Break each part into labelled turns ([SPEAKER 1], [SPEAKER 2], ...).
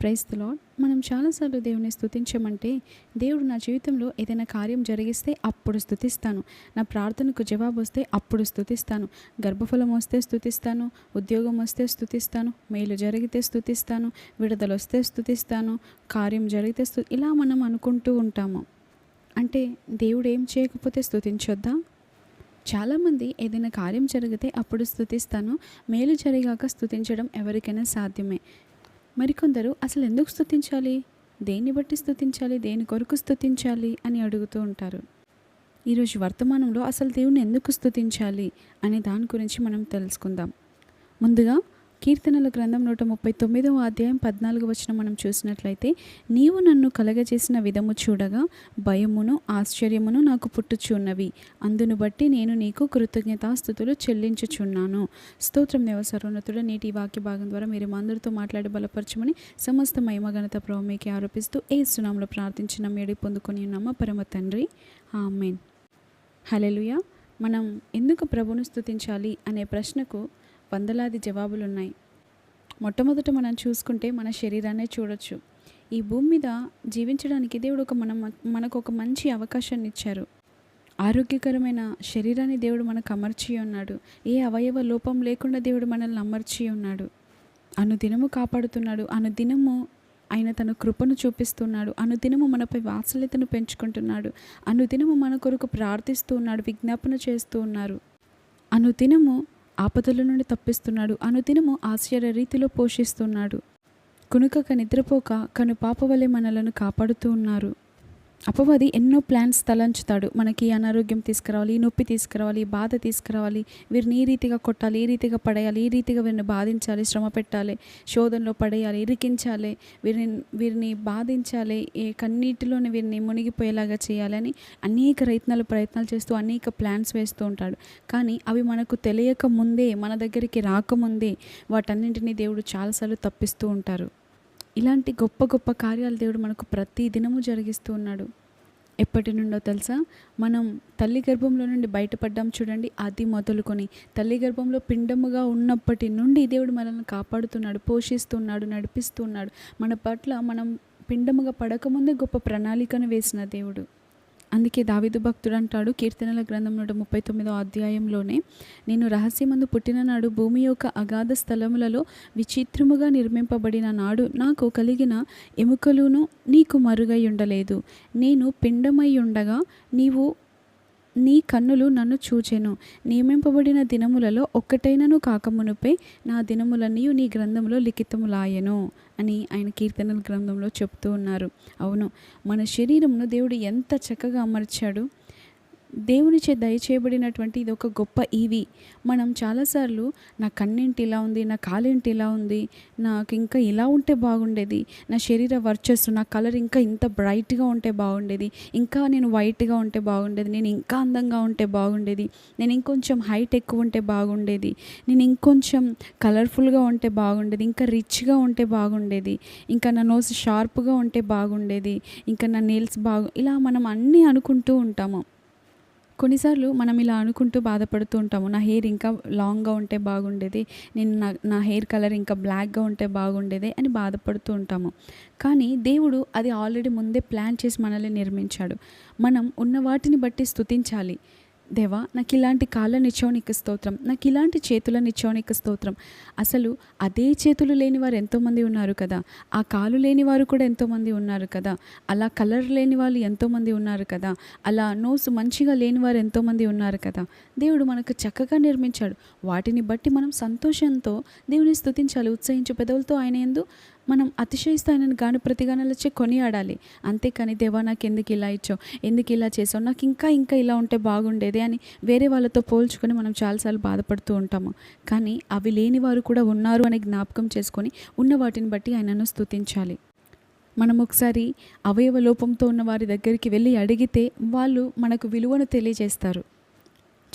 [SPEAKER 1] Praise lord మనం చాలాసార్లు దేవుని స్థుతించమంటే దేవుడు నా జీవితంలో ఏదైనా కార్యం జరిగిస్తే అప్పుడు స్థుతిస్తాను నా ప్రార్థనకు జవాబు వస్తే అప్పుడు స్థుతిస్తాను గర్భఫలం వస్తే స్థుతిస్తాను ఉద్యోగం వస్తే స్థుతిస్తాను మేలు జరిగితే స్థుతిస్తాను విడుదల వస్తే స్థుతిస్తాను కార్యం జరిగితే స్థు ఇలా మనం అనుకుంటూ ఉంటాము. అంటే దేవుడు ఏం చేయకపోతే స్థుతించొద్దా చాలామంది ఏదైనా కార్యం జరిగితే అప్పుడు స్థుతిస్తాను మేలు జరిగాక స్థుతించడం ఎవరికైనా సాధ్యమే. మరికొందరు అసలు ఎందుకు స్థుతించాలి దేన్ని బట్టి స్థుతించాలి దేని కొరకు స్థుతించాలి అని అడుగుతూ ఉంటారు. ఈరోజు వర్తమానంలో అసలు దేవుని ఎందుకు స్థుతించాలి అనే దాని గురించి మనం తెలుసుకుందాం. ముందుగా కీర్తనల గ్రంథం నూట ముప్పై తొమ్మిదవ అధ్యాయం పద్నాలుగు వచ్చిన మనం చూసినట్లయితే నీవు నన్ను కలగజేసిన విధము చూడగా భయమును ఆశ్చర్యమును నాకు పుట్టుచున్నవి. అందును బట్టి నేను నీకు కృతజ్ఞతాస్థుతులు చెల్లించుచున్నాను. స్తోత్రం దేవ సర్వోన్నతుడ నేటి వాక్య భాగం ద్వారా మీరు మందరితో అందరితో మాట్లాడి బలపరచమని సమస్త మహిమగణత ప్రభు ఆరోపిస్తూ ఏ సునాంలో ప్రార్థించిన మేడి పొందుకొని ఉన్నామా? పరమ తండ్రి. ఆమెన్. హలెలుయా మనం ఎందుకు ప్రభును స్తుతించాలి అనే ప్రశ్నకు వందలాది జవాబులున్నాయి. మొట్టమొదట మనం చూసుకుంటే మన శరీరాన్నే చూడొచ్చు. ఈ భూమి మీద జీవించడానికి దేవుడు ఒక మనం మనకు ఒక మంచి అవకాశాన్ని ఇచ్చారు. ఆరోగ్యకరమైన శరీరాన్ని దేవుడు మనకు అమర్చి ఉన్నాడు. ఏ అవయవ లోపం లేకుండా దేవుడు మనల్ని అమర్చి ఉన్నాడు. అనుదినము కాపాడుతున్నాడు. అనుదినము ఆయన తన కృపను చూపిస్తున్నాడు. అనుదినము మనపై వాత్సల్యతను పెంచుకుంటున్నాడు. అనుదినము మన కొరకు ప్రార్థిస్తూ ఉన్నాడు. విజ్ఞాపన చేస్తూ ఉన్నారు. అనుదినము ఆపదల నుండి తప్పిస్తున్నాడు. అనుదినము ఆశ్చర్య రీతిలో పోషిస్తున్నాడు. కునుకక నిద్రపోక కను పాప వలె మనలను కాపాడుతూ ఉన్నారు. అపవాది ఎన్నో ప్లాన్స్ తలంచుతాడు. మనకి అనారోగ్యం తీసుకురావాలి నొప్పి తీసుకురావాలి బాధ తీసుకురావాలి. వీరిని ఈ రీతిగా కొట్టాలి ఈ రీతిగా పడేయాలి ఈ రీతిగా వీరిని బాధించాలి శ్రమ పెట్టాలి శోధనలో పడేయాలి ఇరికించాలి వీరిని వీరిని బాధించాలి ఏ కన్నీటిలోనే వీరిని మునిగిపోయేలాగా చేయాలని అనేక ప్రయత్నాలు ప్రయత్నాలు చేస్తూ అనేక ప్లాన్స్ వేస్తూ ఉంటాడు. కానీ అవి మనకు తెలియక ముందే మన దగ్గరికి రాకముందే వాటన్నింటినీ దేవుడు చాలాసార్లు తప్పిస్తూ ఉంటారు. ఇలాంటి గొప్ప గొప్ప కార్యాలు దేవుడు మనకు ప్రతి దినము జరిగిస్తూ ఉన్నాడు. ఎప్పటి నుండో తెలుసా? మనం తల్లి గర్భంలో నుండి బయటపడ్డాం చూడండి అది మొదలుకొని. తల్లి గర్భంలో పిండముగా ఉన్నప్పటి నుండి దేవుడు మనల్ని కాపాడుతున్నాడు పోషిస్తున్నాడు నడిపిస్తున్నాడు. మన పట్ల మనం పిండముగా పడకముందే గొప్ప ప్రణాళికను వేసిన దేవుడు. అందుకే దావిదు భక్తుడు అంటాడు కీర్తనల గ్రంథం నూట ముప్పై తొమ్మిదో అధ్యాయంలోనే నేను రహస్యమందు పుట్టిన నాడు భూమి యొక్క అగాధ స్థలములలో విచిత్రముగా నిర్మింపబడిన నాడు నాకు కలిగిన ఎముకలును నీకు మరుగై ఉండలేదు. నేను పిండమై ఉండగా నీవు నీ కన్నులు నన్ను చూచెను. నియమింపబడిన దినములలో ఒక్కటైనను కాకమునుపై నా దినములన్నీ నీ గ్రంథంలో లిఖితములాయను అని ఆయన కీర్తనల గ్రంథంలో చెప్తూ ఉన్నారు. అవును మన శరీరమును దేవుడు ఎంత చక్కగా అమర్చాడు. దేవునిచే దయచేయబడినటువంటి ఇది ఒక గొప్ప ఈవి. మనం చాలాసార్లు నా కన్నేంటి ఇలా ఉంది నా కాలేంటి ఇలా ఉంది నాకు ఇంకా ఇలా ఉంటే బాగుండేది నా శరీర వర్చస్సు నా కలర్ ఇంకా ఇంత బ్రైట్గా ఉంటే బాగుండేది ఇంకా నేను వైట్గా ఉంటే బాగుండేది నేను ఇంకా అందంగా ఉంటే బాగుండేది నేను ఇంకొంచెం హైట్ ఎక్కువ ఉంటే బాగుండేది నేను ఇంకొంచెం కలర్ఫుల్గా ఉంటే బాగుండేది ఇంకా రిచ్గా ఉంటే బాగుండేది ఇంకా నా నోస్ షార్ప్గా ఉంటే బాగుండేది ఇంకా నా నెయిల్స్ బాగు ఇలా మనం అన్నీ అనుకుంటూ ఉంటాము. కొన్నిసార్లు మనం ఇలా అనుకుంటూ బాధపడుతూ ఉంటాము నా హెయిర్ ఇంకా లాంగ్గా ఉంటే బాగుండేది నేను నా నా హెయిర్ కలర్ ఇంకా బ్లాక్గా ఉంటే బాగుండేది అని బాధపడుతూ ఉంటాము. కానీ దేవుడు అది ఆల్రెడీ ముందే ప్లాన్ చేసి మనల్ని నిర్మించాడు. మనం ఉన్న వాటిని బట్టి స్తుతించాలి. దేవా నాకు ఇలాంటి కాళ్ళనిచ్చావు నీకు స్తోత్రం. నాకు ఇలాంటి చేతులనిచ్చావు నీకు స్తోత్రం. అసలు అదే చేతులు లేని వారు ఎంతోమంది ఉన్నారు కదా. ఆ కాలు లేని వారు కూడా ఎంతోమంది ఉన్నారు కదా. అలా కలర్ లేని వాళ్ళు ఎంతోమంది ఉన్నారు కదా. అలా నోసు మంచిగా లేని వారు ఎంతోమంది ఉన్నారు కదా. దేవుడు మనకు చక్కగా నిర్మించాడు. వాటిని బట్టి మనం సంతోషంతో దేవుని స్తుతించాలి ఉత్సహించు పెదవులతో ఆయన ఎందు మనం అతిశయిస్తూ ఆయనను గాను ప్రతిగానాలచే కొనియాడాలి. అంతేకాని దేవా నాకు ఎందుకు ఇలా ఇచ్చావు? ఎందుకు ఇలా చేసావు? నాకు ఇంకా ఇంకా ఇలా ఉంటే బాగుండేది అని వేరే వాళ్ళతో పోల్చుకొని మనం చాలాసార్లు బాధపడుతూ ఉంటాము. కానీ అవి లేని వారు కూడా ఉన్నారు అని జ్ఞాపకం చేసుకొని ఉన్న వాటిని బట్టి ఆయనను స్తుతించాలి. మనం ఒకసారి అవయవ లోపంతో ఉన్న వారి దగ్గరికి వెళ్ళి అడిగితే వాళ్ళు మనకు విలువను తెలియజేస్తారు.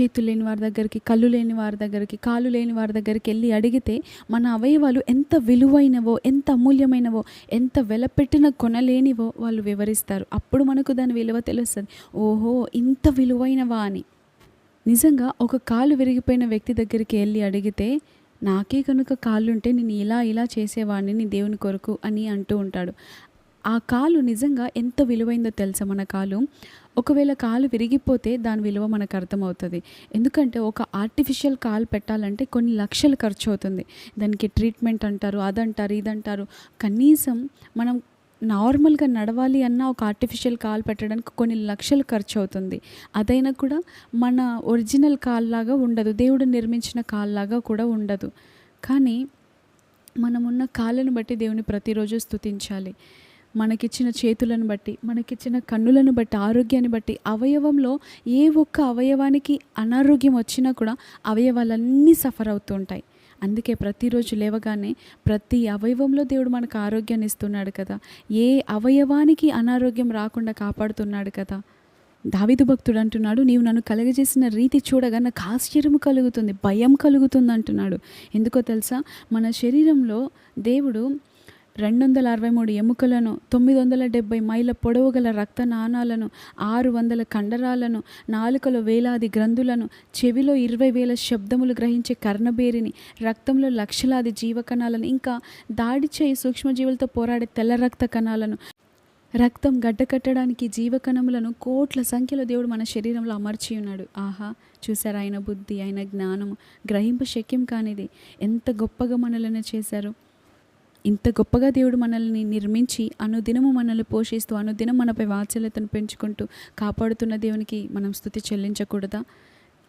[SPEAKER 1] చేతులు లేని వారి దగ్గరికి కళ్ళు లేని వారి దగ్గరికి కాలు లేని వారి దగ్గరికి వెళ్ళి అడిగితే మన అవయవాలు ఎంత విలువైనవో ఎంత అమూల్యమైనవో ఎంత వెలపెట్టిన కొనలేనివో వాళ్ళు వివరిస్తారు. అప్పుడు మనకు దాని విలువ తెలుస్తుంది. ఓహో ఇంత విలువైనవా అని. నిజంగా ఒక కాలు విరిగిపోయిన వ్యక్తి దగ్గరికి వెళ్ళి అడిగితే నాకే కనుక కాళ్ళుంటే నేను ఇలా ఇలా చేసేవాడిని నీ దేవుని కొరకు అని అంటూ ఉంటాడు. ఆ కాలు నిజంగా ఎంత విలువైందో తెలుసా మన కాలు? ఒకవేళ కాలు విరిగిపోతే దాని విలువ మనకు అర్థమవుతుంది. ఎందుకంటే ఒక ఆర్టిఫిషియల్ కాలు పెట్టాలంటే కొన్ని లక్షలు ఖర్చు అవుతుంది దానికి ట్రీట్మెంట్ అంటారు అదంటారు ఇదంటారు. కనీసం మనం నార్మల్గా నడవాలి అన్న ఒక ఆర్టిఫిషియల్ కాల్ పెట్టడానికి కొన్ని లక్షలు ఖర్చు అవుతుంది అదైనా కూడా మన ఒరిజినల్ కాల్లాగా ఉండదు. దేవుడు నిర్మించిన కాల్లాగా కూడా ఉండదు. కానీ మనమున్న కాళ్ళను బట్టి దేవుని ప్రతిరోజు స్తుతించాలి. మనకిచ్చిన చేతులను బట్టి మనకిచ్చిన కన్నులను బట్టి ఆరోగ్యాన్ని బట్టి అవయవంలో ఏ ఒక్క అవయవానికి అనారోగ్యం వచ్చినా కూడా అవయవాలన్నీ సఫర్ అవుతూ ఉంటాయి. అందుకే ప్రతిరోజు లేవగానే ప్రతి అవయవంలో దేవుడు మనకు ఆరోగ్యాన్ని ఇస్తున్నాడు కదా. ఏ అవయవానికి అనారోగ్యం రాకుండా కాపాడుతున్నాడు కదా. దావిదు భక్తుడు అంటున్నాడు నీవు నన్ను కలగజేసిన రీతి చూడగా నాకు ఆశ్చర్యం కలుగుతుంది భయం కలుగుతుంది అంటున్నాడు. ఎందుకో తెలుసా? మన శరీరంలో దేవుడు రెండు వందల అరవై మూడు ఎముకలను తొమ్మిది వందల డెబ్బై మైళ్ళ పొడవు గల రక్త నాణాలను ఆరు వందల కండరాలను నాలుకలో వేలాది గ్రంథులను చెవిలో ఇరవై వేల శబ్దములు గ్రహించే కర్ణబేరిని రక్తంలో లక్షలాది జీవకణాలను ఇంకా దాడి చేయి సూక్ష్మజీవులతో పోరాడే తెల్ల రక్త కణాలను. రక్తం గడ్డకట్టడానికి జీవకణములను కోట్ల సంఖ్యలో దేవుడు మన శరీరంలో అమర్చి ఉన్నాడు. ఆహా చూశారు? ఆయన బుద్ధి ఆయన జ్ఞానము గ్రహింపు శక్యం కానిది. ఎంత గొప్పగా మనలను చేశారు. ఇంత గొప్పగా దేవుడు మనల్ని నిర్మించి అనుదినము మనల్ని పోషిస్తూ అనుదినం మనపై వాత్సల్యతను పెంచుకుంటూ కాపాడుతున్న దేవునికి మనం స్థుతి చెల్లించకూడదా?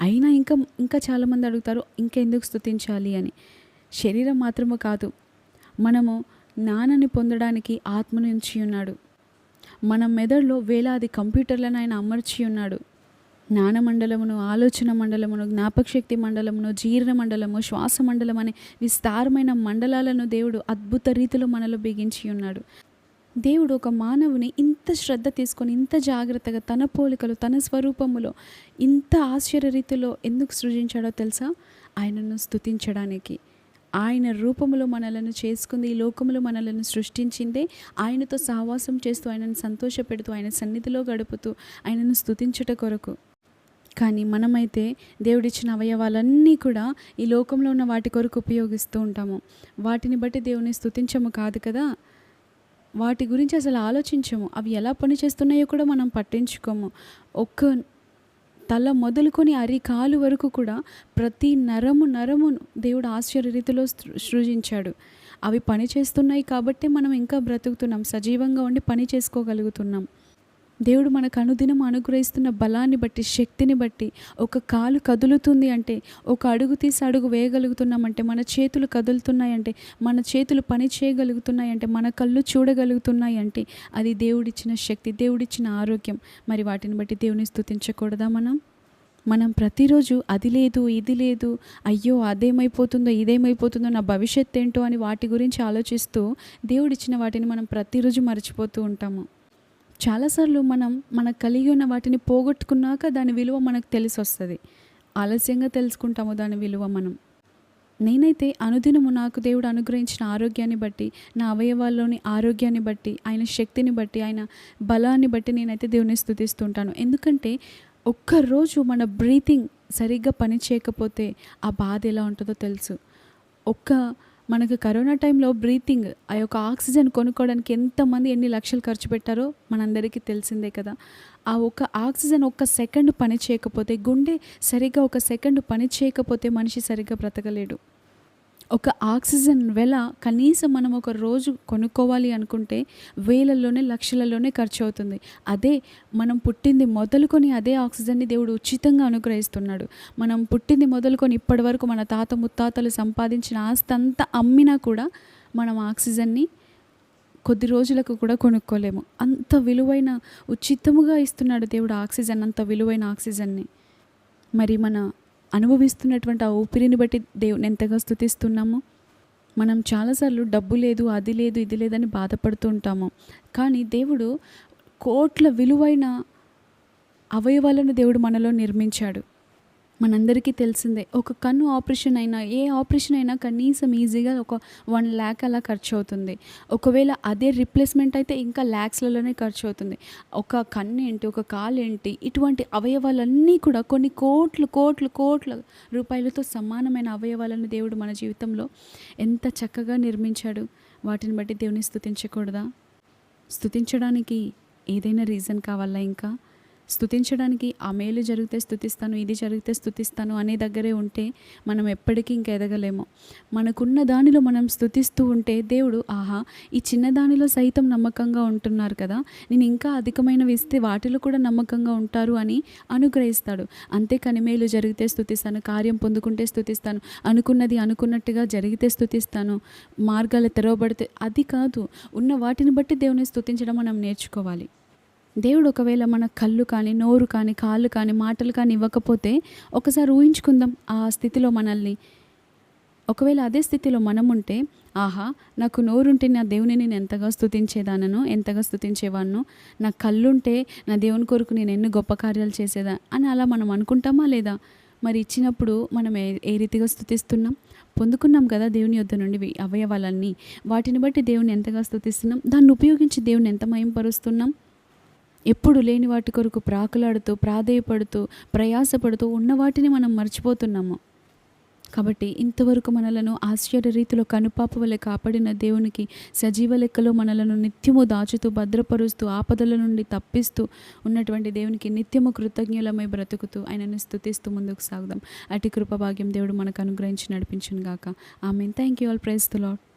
[SPEAKER 1] అయినా ఇంకా ఇంకా చాలామంది అడుగుతారు ఇంకెందుకు స్థుతించాలి? అని. శరీరం మాత్రము కాదు. మనము జ్ఞానాన్ని పొందడానికి ఆత్మను ఉంచి ఉన్నాడు. మన మెదడులో వేలాది కంప్యూటర్లను ఆయన అమర్చి ఉన్నాడు. జ్ఞాన మండలమును ఆలోచన మండలమును జ్ఞాపకశక్తి మండలమును జీర్ణ మండలము శ్వాస మండలం అనే విస్తారమైన మండలాలను దేవుడు అద్భుత రీతిలో మనలో బిగించి ఉన్నాడు. దేవుడు ఒక మానవుని ఇంత శ్రద్ధ తీసుకొని ఇంత జాగ్రత్తగా తన పోలికలు తన స్వరూపములో ఇంత ఆశ్చర్య రీతిలో ఎందుకు సృజించాడో తెలుసా? ఆయనను స్థుతించడానికి ఆయన రూపములో మనలను చేసుకుంది ఈ లోకములో మనలను సృష్టించిందే. ఆయనతో సహవాసం చేస్తూ ఆయనను సంతోషపెడుతూ ఆయన సన్నిధిలో గడుపుతూ ఆయనను స్థుతించుట కొరకు. కానీ మనమైతే దేవుడిచ్చిన అవయవాలన్నీ కూడా ఈ లోకంలో ఉన్న వాటి కొరకు ఉపయోగిస్తూ ఉంటాము. వాటిని బట్టి దేవుని స్తుతించము కాదు కదా? వాటి గురించి అసలు ఆలోచించము. అవి ఎలా పనిచేస్తున్నాయో కూడా మనం పట్టించుకోము. ఒక్క తల మొదలుకొని అరికాలు వరకు కూడా ప్రతి నరము నరమును దేవుడు ఆశ్చర్య రీతిలో సృ- సృజించాడు. అవి పని చేస్తున్నాయి కాబట్టి మనం ఇంకా బ్రతుకుతున్నాం. సజీవంగా ఉండి పని చేసుకోగలుగుతున్నాం. దేవుడు మనకు అనుదినం అనుగ్రహిస్తున్న బలాన్ని బట్టి శక్తిని బట్టి ఒక కాలు కదులుతుంది అంటే ఒక అడుగు తీసి అడుగు వేయగలుగుతున్నామంటే మన చేతులు కదులుతున్నాయంటే మన చేతులు పని చేయగలుగుతున్నాయంటే మన కళ్ళు చూడగలుగుతున్నాయంటే అది దేవుడిచ్చిన శక్తి దేవుడిచ్చిన ఆరోగ్యం. మరి వాటిని బట్టి దేవుని స్థుతించకూడదా మనం? మనం ప్రతిరోజు అది లేదు ఇది లేదు అయ్యో అదేమైపోతుందో ఇదేమైపోతుందో నా భవిష్యత్ ఏంటో అని వాటి గురించి ఆలోచిస్తూ దేవుడిచ్చిన వాటిని మనం ప్రతిరోజు మర్చిపోతూ ఉంటాము. చాలాసార్లు మనం మనకు కలిగి ఉన్న వాటిని పోగొట్టుకున్నాక దాని విలువ మనకు తెలిసి వస్తుంది ఆలస్యంగా తెలుసుకుంటాము దాని విలువ మనం. నేనైతే అనుదినము నాకు దేవుడు అనుగ్రహించిన ఆరోగ్యాన్ని బట్టి నా అవయవాల్లోని ఆరోగ్యాన్ని బట్టి ఆయన శక్తిని బట్టి ఆయన బలాన్ని బట్టి నేనైతే దేవుని స్థుతిస్తుంటాను ఎందుకంటే ఒక్కరోజు మన బ్రీతింగ్ సరిగ్గా పని చేయకపోతే ఆ బాధ ఎలా ఉంటుందో తెలుసు. ఒక్క మనకు కరోనా టైంలో బ్రీతింగ్ ఆ యొక్క ఆక్సిజన్ కొనుక్కోవడానికి ఎంతమంది ఎన్ని లక్షలు ఖర్చు పెట్టారో మనందరికీ తెలిసిందే కదా. ఆ ఒక్క ఆక్సిజన్ ఒక్క సెకండ్ పని చేయకపోతే గుండె సరిగ్గా ఒక సెకండ్ పని చేయకపోతే మనిషి సరిగ్గా బ్రతకలేడు. ఒక ఆక్సిజన్ వెల కనీసం మనం ఒక రోజు కొనుక్కోవాలి అనుకుంటే వేలల్లోనే లక్షలలోనే ఖర్చు అవుతుంది అదే మనం పుట్టింది మొదలుకొని అదే ఆక్సిజన్ని దేవుడు ఉచితంగా అనుగ్రహిస్తున్నాడు. మనం పుట్టింది మొదలుకొని ఇప్పటి వరకు మన తాత ముత్తాతలు సంపాదించిన ఆస్తి అంతా అమ్మినా కూడా మనం ఆక్సిజన్ని కొద్ది రోజులకు కూడా కొనుక్కోలేము. అంత విలువైన ఉచితముగా ఇస్తున్నాడు దేవుడు ఆక్సిజన్ అంత విలువైన ఆక్సిజన్ని. మరి మన అనుభవిస్తున్నటువంటి ఆ ఊపిరిని బట్టి దేవుని ఎంతగా స్థుతిస్తున్నాము. మనం చాలాసార్లు డబ్బు లేదు అది లేదు ఇది లేదని బాధపడుతూ ఉంటాము. కానీ దేవుడు కోట్ల విలువైన అవయవాలను దేవుడు మనలో నిర్మించాడు. మనందరికీ తెలిసిందే ఒక కన్ను ఆపరేషన్ అయినా ఏ ఆపరేషన్ అయినా కనీసం ఈజీగా ఒక వన్ ల్యాక్ అలా ఖర్చు అవుతుంది ఒకవేళ అదే రిప్లేస్మెంట్ అయితే ఇంకా ల్యాక్స్లలోనే ఖర్చు అవుతుంది ఒక కన్ను ఏంటి ఒక కాలు ఏంటి ఇటువంటి అవయవాలన్నీ కూడా కొన్ని కోట్లు కోట్లు కోట్ల రూపాయలతో సమానమైన అవయవాలను దేవుడు మన జీవితంలో ఎంత చక్కగా నిర్మించాడు. వాటిని బట్టి దేవుని స్థుతించకూడదా? స్థుతించడానికి ఏదైనా రీజన్ కావాలా ఇంకా? స్థుతించడానికి ఆ మేలు జరిగితే స్థుతిస్తాను ఇది జరిగితే స్థుతిస్తాను అనే దగ్గరే ఉంటే మనం ఎప్పటికీ ఇంక ఎదగలేము. మనకున్న దానిలో మనం స్థుతిస్తూ ఉంటే దేవుడు ఆహా ఈ చిన్న దానిలో సైతం నమ్మకంగా ఉంటున్నారు కదా నేను ఇంకా అధికమైనవి ఇస్తే వాటిలో కూడా నమ్మకంగా ఉంటారు అని అనుగ్రహిస్తాడు. అంతేకాని మేలు జరిగితే స్థుతిస్తాను కార్యం పొందుకుంటే స్థుతిస్తాను అనుకున్నది అనుకున్నట్టుగా జరిగితే స్థుతిస్తాను మార్గాలు తెరవబడితే అది కాదు. ఉన్న వాటిని బట్టి దేవుని స్థుతించడం మనం నేర్చుకోవాలి. దేవుడు ఒకవేళ మన కళ్ళు కానీ నోరు కానీ కాళ్ళు కానీ మాటలు కానీ ఇవ్వకపోతే ఒకసారి ఊహించుకుందాం ఆ స్థితిలో మనల్ని. ఒకవేళ అదే స్థితిలో మనం ఉంటే ఆహా నాకు నోరుంటే నా దేవుని నేను ఎంతగా స్థుతించేదానను ఎంతగా స్థుతించేవాను నా కళ్ళుంటే నా దేవుని కొరకు నేను ఎన్ని గొప్ప కార్యాలు చేసేదా? అని అలా మనం అనుకుంటామా లేదా? మరి ఇచ్చినప్పుడు మనం ఏ ఏ రీతిగా స్థుతిస్తున్నాం పొందుకున్నాం కదా దేవుని యొద్ద నుండి అవయవాలన్నీ. వాటిని బట్టి దేవుని ఎంతగా స్తుతిస్తున్నాం? దాన్ని ఉపయోగించి దేవుని ఎంత మయంపరుస్తున్నాం ఎప్పుడు లేని వాటి కొరకు ప్రాకులాడుతూ ప్రాధేయపడుతూ ప్రయాసపడుతూ ఉన్న వాటిని మనం మర్చిపోతున్నాము. కాబట్టి ఇంతవరకు మనలను ఆశ్చర్య రీతిలో కనుపాప వలె కాపాడిన దేవునికి సజీవ లెక్కలో మనలను నిత్యము దాచుతూ భద్రపరుస్తూ ఆపదల నుండి తప్పిస్తూ ఉన్నటువంటి దేవునికి నిత్యము కృతజ్ఞులమై బ్రతుకుతూ ఆయనను స్థుతిస్తూ ముందుకు సాగుదాం. అటు కృపభాగ్యం దేవుడు మనకు అనుగ్రహించి నడిపించును గాక ఆమె thank you all praise the Lord